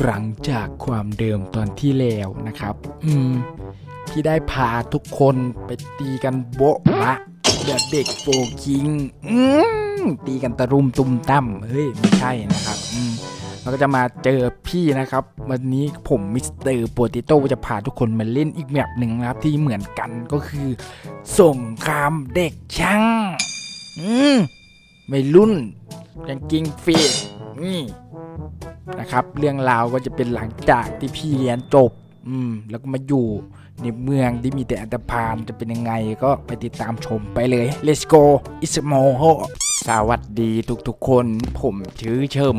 หลังจากความเดิมตอนที่แล้วนะครับ อืม ที่ได้พาทุกคนไปตีกันโบ๊ะบะเด็กเด็กโฟคิง อืมตีกันตะรุมตุมตั้มเฮ้ย ไม่ใช่นะครับ อืมเราก็จะมาเจอพี่นะครับ วันนี้ผมมิสเตอร์โปเตโต้จะพาทุกคนมาเล่นอีกแบบหนึ่งนะครับ ที่เหมือนกันก็คือส่งครามเด็กช่าง อืมไม่รุ่นยังกิงฟีดนี่ นะครับ เรื่องราวก็จะเป็นหลังจากที่พี่เรียนจบ อืม แล้วก็มาอยู่ในเมืองที่มีแต่อันตรพานจะเป็นยังไงก็ไปติดตามชมไปเลย let's go it's a m o h o สวัสดีทุกๆคน ผมชื่อเชิม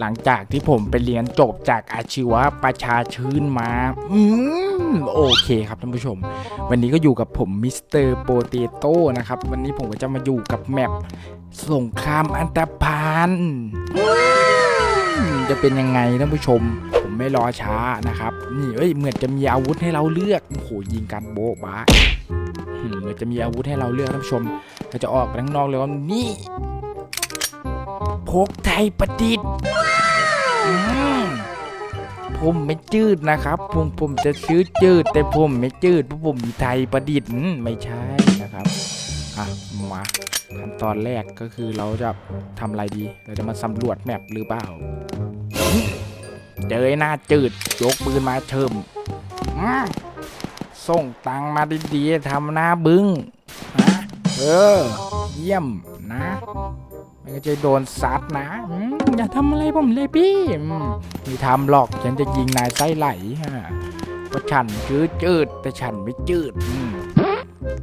หลังจากที่ผมไปเรียนจบจากอาชีวะประชาชื่นมา อืมโอเคครับท่านผู้ชม วันนี้ก็อยู่กับผมมิสเตอร์โปเตโต้นะครับ วันนี้ผมก็จะมาอยู่กับแมปสงครามอันตรพาน จะเป็นยังไงท่านผู้ชม ผมไม่รอช้านะครับ นี่เอ้ยเหมือนจะมีอาวุธให้เราเลือกโอ้โหยิงกันโบ๊ะบ้าเหมือนจะมีอาวุธให้เราเลือกท่านผู้ชมเราจะออกไปข้างนอกแล้วนี่พกไทยประดิษฐ์ผมไม่จืดนะครับ ผมผมจะซื้อจืด แต่ผมไม่จืดเพราะผมมีไทยประดิษฐ์ไม่ใช่นะครับ อะมาขั้นตอนแรกก็คือเราจะทำอะไรดี เราจะมาสำรวจแมปหรือเปล่า เจอไอ้หน้าจืดยกปืนมาเชิมส่งตังมาดีๆทำหน้าบึ้งนะเออ เยี่ยมนะไม่ก็จะโดนซัดนะอย่าทำอะไรผมเลยพี่มไม่ทำหรอกฉันจะยิงนายไส้ไหลฮะเพราะฉันคือจืดแต่ฉันไม่จืดอืม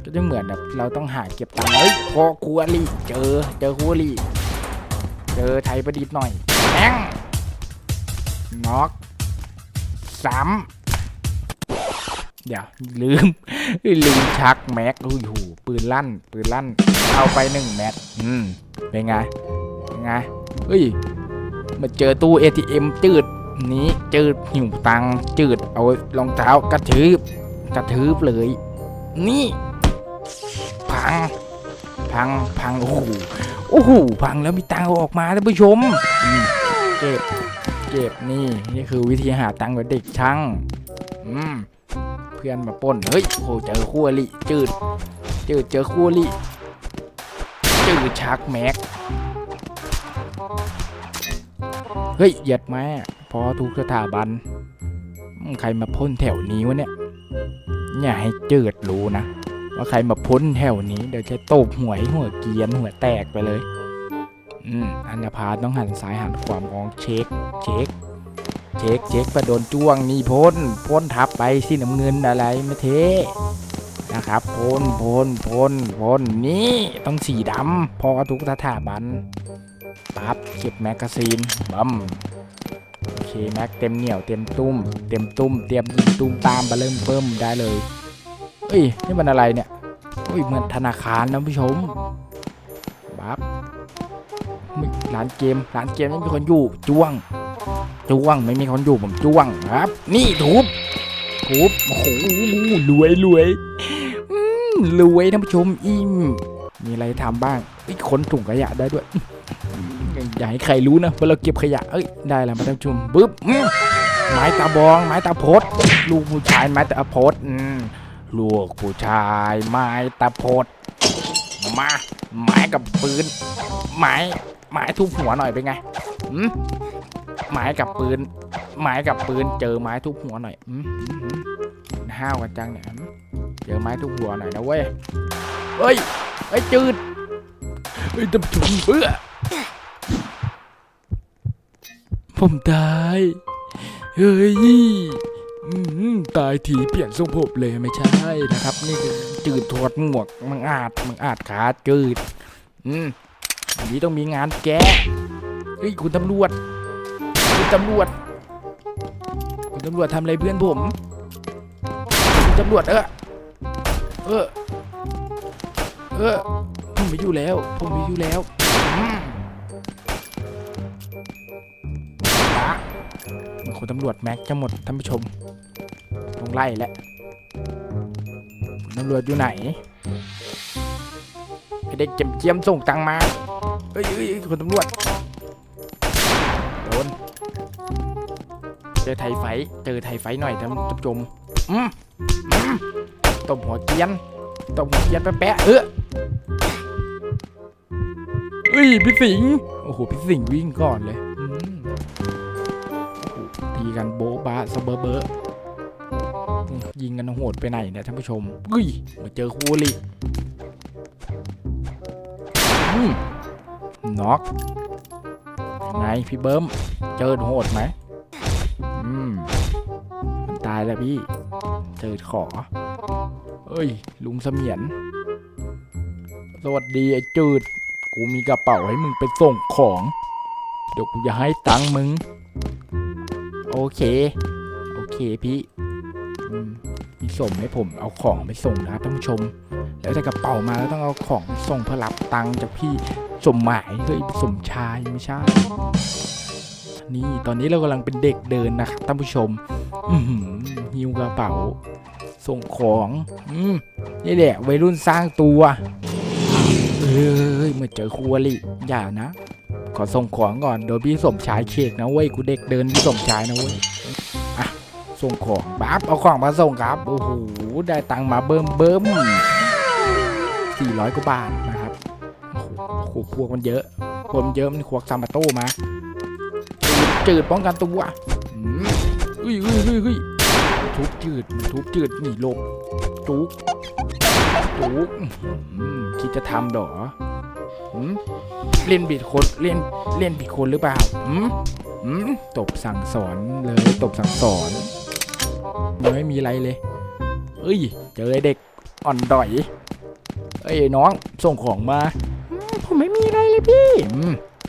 ก็จะเหมือนแบบเราต้องหาเก็บตังค์เฮ้ยพอครัวรีเจอ เจอครัวรีเจอไทยประดิษฐ์หน่อยแองน็อกสามเดี๋ยวลืม ลืมชักแม็กโอ้โหปืนลั่น ปืนลั่น เอาไปหนึ่งแม็กอืม เป็นไง เป็นไงเฮ้ย มาเจอตู้ ATM จืดนี้จืดหิวตังจืดเอารองเท้ากระทืบกระทืบเลย นี่ พัง พัง พัง โอ้โห โอ้โห พังแล้วมีตังออกมาท่านผู้ชมเก็บ เก็บนี่ นี่คือวิธีหาตังค์แบบเด็กช่างอืมเพื่อนมาป้น เฮ้ย โอ้เจอคู่อริจืด จืด เจอคู่อริจืดชักแม็ก เฮ้ย เหยียดแม่พอทุกสถาบัน ใครมาพ่นแถวนี้วะเนี่ย อย่าให้จืดรู้นะ ว่าใครมาพ่นแถวนี้เดี๋ยวจะตบหวให้หัวเกียนหัวแตกไปเลย อืมอันธพาต้องหันซ้ายหันขวามองเช็ค เช็ค เช็คเช็คไปโดนจ้วงนี่พ่นพ่นทับไปสิน้ำเงินอะไรไม่เทนะครับพ่นพ่นพ่นพ่นนี่ต้องสีดำพอทุกสถาบันปั๊บเก็บแมกกาซีนบัมโอเคแม็กเต็มเหนียวเต็มตุ้ม เต็มตุ้มเตรียมยิงตุ้มตามไปเริ่มเพิ่มได้เลย เอ้ยนี่มันอะไรเนี่ยเอ้ยเหมือนธนาคารนะผู้ชมปั๊บร้านเกมร้านเกมไม่มีคนอยู่จ้วง จ้วงไม่มีคนอยู่ผมจ้วงครับ นี่ทุบทุบโอ้โหรวยรวยรวยท่านผู้ชมอิ่มมีอะไรทำบ้างเอ้ยขนถุงขยะได้ด้วยอย่าให้ใครรู้นะว่าเราเก็บขยะเอ้ยได้แล้วมาท่านผู้ชมปึ๊บไม้ตาบองไม้ตาโพดลูกผู้ชายไม้ตาโพดอืม ลูกผู้ชายไม้ตาพดมาไม้กับปืนไม้ไม้ทุบหัวหน่อยเป็นไงอืมไม้กับปืนไม้กับปืนเจอไม้ทุบหัวหน่อยอืมห้าวกันจังเนี่ยเจอไม้ทุกหัวหน่อยนะเว้ยเฮ้ยไอ้จืดเฮ้ยตำถุนเบื่อผมตายเฮ้ย ตายทีเปลี่ยนทรงผมเลยไม่ใช่นะครับ นี่คือจืดถอดหมวกมังอาจมังอาจขาจืด อืมอันนี้ต้องมีงานแก้เฮ้ยคุณตำรวจ คุณตำรวจ คุณตำรวจทำอะไรเพื่อนผม คุณตำรวจเออเออเออผมไม่อยู่แล้ว ผมไม่อยู่แล้ว คนตำรวจแม็กจะหมดท่านผู้ชมต้องไล่แล้วคุณตำรวจอยู่ไหนไอเด็กเจียมเจียมๆส่งตังมาเอ้ยคุณตำรวจโดนเจอไทยไฟเจอไทยไฟหน่อยท่านผู้ชมอืมตบหัวเกียนตบหัวเกียนแปะเออเอ้ยพี่สิงโอ้โหพี่สิงวิ่งก่อนเลย กันโบ๊ะบะสะเบอร์เบอะอืมยิงกันโหดไปไหนเนี่ยท่านผู้ชมเอ้ยมาเจอคู่อริน็อกไงพี่เบิ้ม เจอโหดไหมอืมมันตายแล้วพี่ เจอขอ เอ้ย ลุงเสมียน สวัสดีไอ้จืด กูมีกระเป๋าให้มึงไปส่งของ เดี๋ยวกูจะให้ตังค์มึง อเค โอเคพี่มพี่สมให้ผมเอาของไปส่งนะครับท่านผู้ชม แล้วได้กระเป๋ามาแล้วต้องเอาของไปส่งเพื่อรับตังค์จากพี่สมหมายเฮ้ยสมชายไม่ใช่ นี่ตอนนี้เรากำลังเป็นเด็กเดินนะครับท่านผู้ชมหิวกระเป๋า ส่งของอืมนี่แหละวัยรุ่นสร้างตัวเอ้ยเมื่อเจอครูอลิอย่านะ ขอส่งของก่อนโดยพี่สมชายเขกนะเว้ยกูเด็กเดินพี่สมชายนะเว้ยอะส่งของบับเอาของมาส่งครับโอ้โหได้ตังค์มาเบิ่มเบิ่มสี่ร้อยกว่าบาทนะครับโอ้โหพวกมันเยอะพวกมันเยอะมันควักซามาโต้มาจืดป้องกันตัวอืมเฮ้ยเฮ้ยเฮ้ยเฮ้ยทุบจืดทุบจืดหนีลบจุกจุกคิดจะทำดอ อืมเล่นบิดคนเล่นเล่นบิดคนหรือเปล่าอืมอืมตบสั่งสอนเลยตบสั่งสอนยังไม่มีอะไรเลย เอ้ย เจอเด็กอ่อนดอย เอ้ยน้องส่งของมา ผมไม่มีอะไรเลยพี่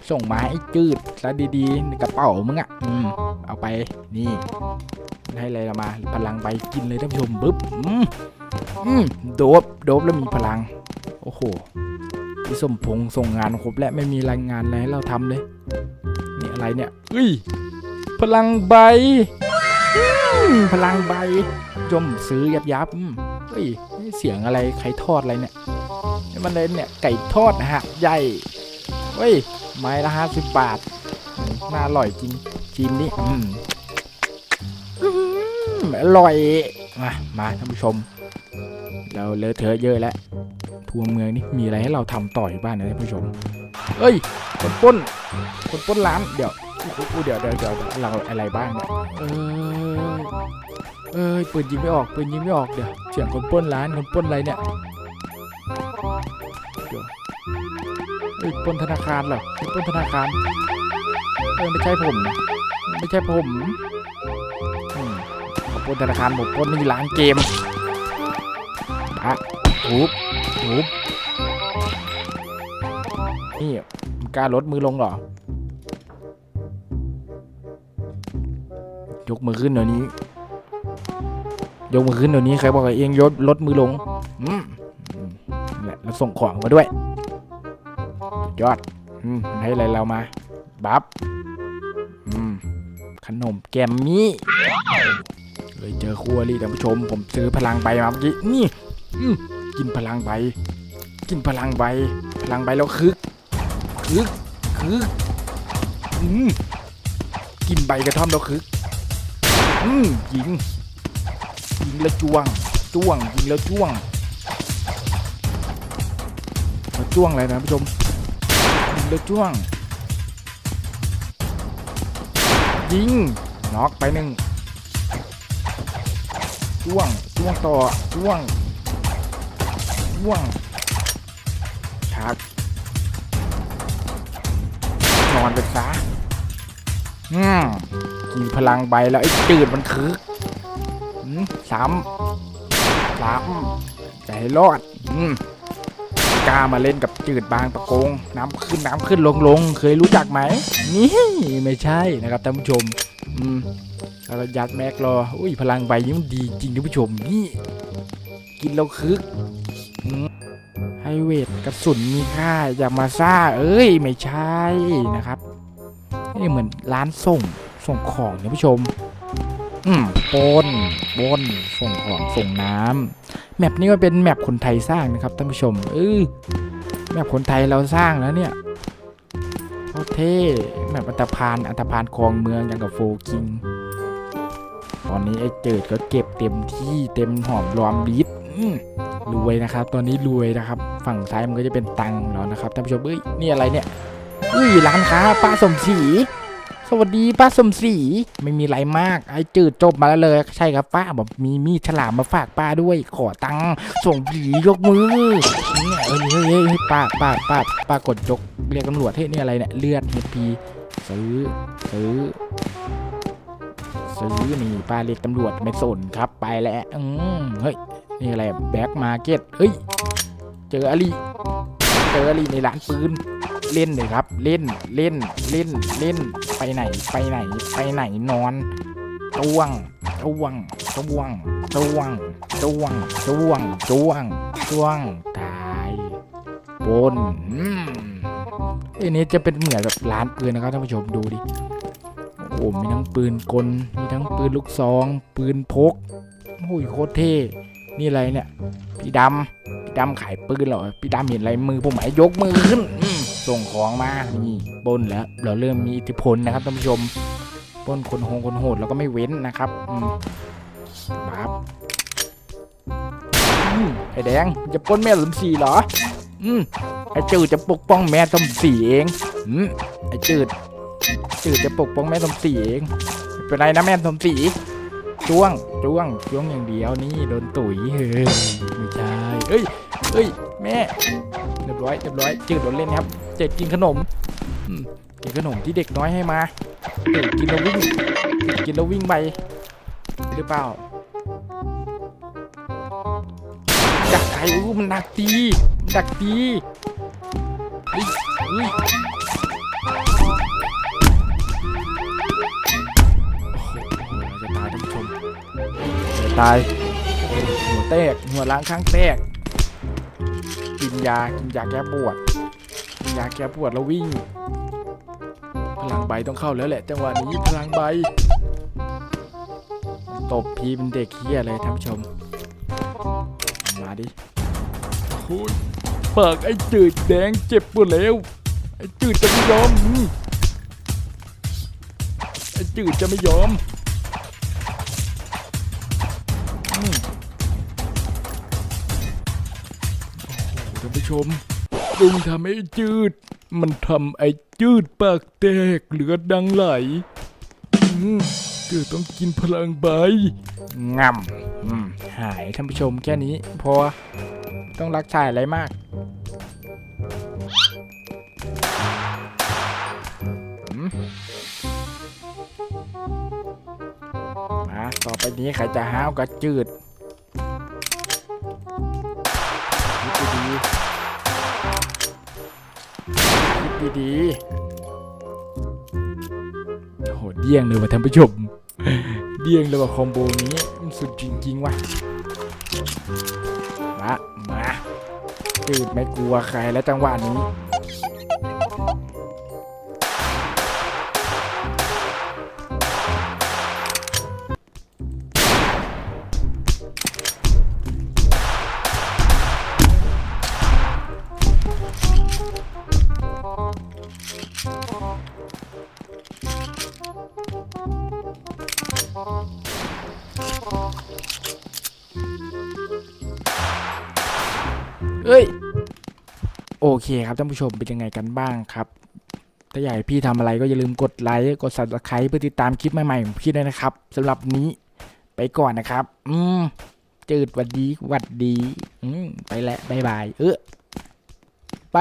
ส่งมาให้จืดแล้วดีๆในกระเป๋ามึงอะเอาไปนี่ให้อะไรมา พลังใบกินเลยท่านผู้ชมบึ๊บอืมอืมโดบโดบแล้วมีพลัง โอ้โห พี่สมพงษ์ส่งงานครบและไม่มีรายงานอะไรให้เราทำเลยนี่อะไรเนี่ยเฮ้ยพลังใบพลังใบจมซื้อยับยับเฮ้ยเสียงอะไรใครทอดอะไรเนี่ยมันเลยเนี่ยไก่ทอดนะฮะใหญ่เฮ้ยไม้ละห้าสิบบาทน่าอร่อยจริงชิมนี่อืมอร่อยมามาท่านผู้ชม เราเลอะเทอะเยอะแล้ว ทัวเมืองนี่มีอะไรให้เราทำต่อยู่บ้างนะท่านผู้ชม เอ้ย คนป้น คนป้นร้าน เดี๋ยวอู้เดี๋ยวเดี๋ยวเดี๋ยวเราอะไรบ้างเนี่ยเอ้ยเอ้ยปืนยิงไม่ออกปืนยิงไม่ออกเดี๋ยวเสียงคนป้นร้านคนป้นอะไรเนี่ยเอ้ยปล้นธนาคารเหรอป้นธนาคารเออไม่ใช่ผมนะไม่ใช่ผมป้นธนาคารผมป้นนี่ร้านเกมอะทุบ ทุบนี่กล้าลดมือลงเหรอ ยกมือขึ้นเดี๋ยวนี้ ยกมือขึ้นเดี๋ยวนี้ใครบอกว่าเองยศลดมือลง อืมแหละแล้วส่งของมาด้วย ยอด อืมให้อะไรเรามา บัฟอืม ขนมแกมมี่เลยเจอครัวรี่ท่านผู้ชม ผมซื้อพลังใบมาเมื่อกี้ นี่ อืม กินพลังใบ กินพลังใบ พลังใบแล้วคึก คึก คึก อืม กินใบกระท่อมแล้วคึก อืมยิง ยิงแล้วจ้วง จ้วง ยิงแล้วจ้วงแล้วจ้วงอะไรนะผู้ชมยิงแล้วจ้วง ยิง น็อกไปหนึ่งจ้วงจ้วงต่อจ้วง จ้วงชักนอนไปซะอืมกินพลังใบแล้วไอ้จืดมันคึกอืมซ้ำซ้ำจะให้รอดอืมกล้ามาเล่นกับจืดบางประกง น้ำขึ้นน้ำขึ้นลงลงเคยรู้จักไหม นี่ไม่ใช่นะครับท่านผู้ชม อืมเรายัดแม็กรอ อุ้ยพลังใบยิ่งดีจริงท่านผู้ชมนี่ กินแล้วคึก ให้เวทกระสุนมีค่าอย่ามาซ่า เอ้ย ไม่ใช่นะครับนี่เหมือนร้านส่งส่งของท่านผู้ชม อืมปนปนส่งของส่งน้ำแมปนี้ก็เป็นแมปคนไทยสร้างนะครับท่านผู้ชมเออแมปคนไทยเราสร้างแล้วเนี่ยโคตรเท่แมปอัตพานอัตพานคลองเมืองอย่างกับโฟกิงตอนนี้ไอ้เจิดก็เก็บเต็มที่เต็มหอมรอมริดอืม รวยนะครับ ตอนนี้รวยนะครับ ฝั่งซ้ายมันก็จะเป็นตังค์แล้วนะครับท่านผู้ชมเอ้ยนี่อะไรเนี่ยเอ้ยร้านค้าป้าสมศรีสวัสดีป้าสมศรีไม่มีไรมาก ไอ้จืดจบมาแล้วเลย ใช่ครับป้าบอกมีมีฉลามมาฝากป้าด้วย ขอตังค์ส่งผียกมือเนี่ยเอ้ยเฮ้ยเฮ้ยป้าป้าป้าป้ากดยกเรียกตำรวจเฮ้ยนี่อะไรเนี่ยเลือดเฮพีซื้อซื้อซื้อนี่ป้าเรียกตำรวจไม่สนครับไปแล้วอืมเฮ้ย นี่อะไรแบ็กมาเก็ตเฮ้ย เจออลีเจออลีในร้านปืน เล่นเลยครับ เล่น เล่น เล่น เล่น ไปไหน ไปไหน ไปไหนนอนจ้วงจ้วงจ้วงจ้วงจ้วงจ้วงจ้วงจ้วง ตายบนอันนี้จะเป็นเหมือนแบบร้านปืนนะครับท่านผู้ชมดูดิ โอ้มีทั้งปืนกล มีทั้งปืนลูกซอง ปืนพกโอ้ยโคตรเท่ นี่อะไรเนี่ย พี่ดำพี่ดำขายปืนเหรอ พี่ดำเห็นอะไรมือผมหมายยกมือขึ้นส่งของมา นี่ปนแล้ว เราเริ่มมีอิทธิพลนะครับท่านผู้ชมปนคนโหงคนโหดเราก็ไม่เว้นนะครับอืมบับไอแดงจะป้นแม่สมศรีเหรอ อืมไอจืดจะปกป้องแม่สมศรีเอง อืมไอจืดจืดจะปกป้องแม่สมศรีเองเป็นไรนะแม่สมศรี จ้วงจ้วงจ้วงอย่างเดียวนี่โดนตุ๋ยเฮ้ยไม่ใช่เอ้ยเอ้ยแม่เรียบร้อยเรียบร้อยจืดโดนเล่นครับ เจ็ดกินขนมกินขนมที่เด็กน้อยให้มาเด็กกินแล้ววิ่งกินแล้ววิ่งไปหรือเปล่าดักไก่อู้มันดักตีมันดักตีเฮ้ย ตาย หัวแตก หัวล้างข้างแตก กินยา กินยาแก้ปวด กินยาแก้ปวดแล้ววิ่ง พลังใบต้องเข้าแล้วแหละจังหวะนี้พลังใบ ตบพีเป็นเด็กเฮียเลยท่านผู้ชม มาดิคุณปากไอ้จืดแดงเจ็บปวดแล้ว ไอ้จืดจะไม่ยอมอืมไอ้จืดจะไม่ยอม โอ้โหท่านผู้ชมลุงทำให้จืด มันทำไอ้จืดปากแตกเหลือดังไหลอืมจืดต้องกินพลังใบงำอืมหายท่านผู้ชมแค่นี้ พอ ต้องรักชายอะไรมากมมาต่อไปนี้ใครจะห้าวก็จืด ดีๆโหเดี่ยงเลยว่ะท่านผู้ชม เดี่ยงเลยว่ะคอมโบนี้มันสุดจริงๆว่ะ มา มาจืดไม่กลัวใครแล้วจังหวะนี้ โอเคครับท่านผู้ชมเป็นยังไงกันบ้างครับ ถ้าอยากให้พี่ทำอะไรก็อย่าลืมกดไลค์กด subscribe เพื่อติดตามคลิปใหม่ๆของพี่ด้วยนะครับสำหรับนี้ไปก่อนนะครับ อืมจืดหวัดดีหวัดดี อืมไปแล้วบายบาย เออไป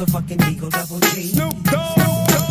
motherfucking Eagle Double G. Snoop Dogg.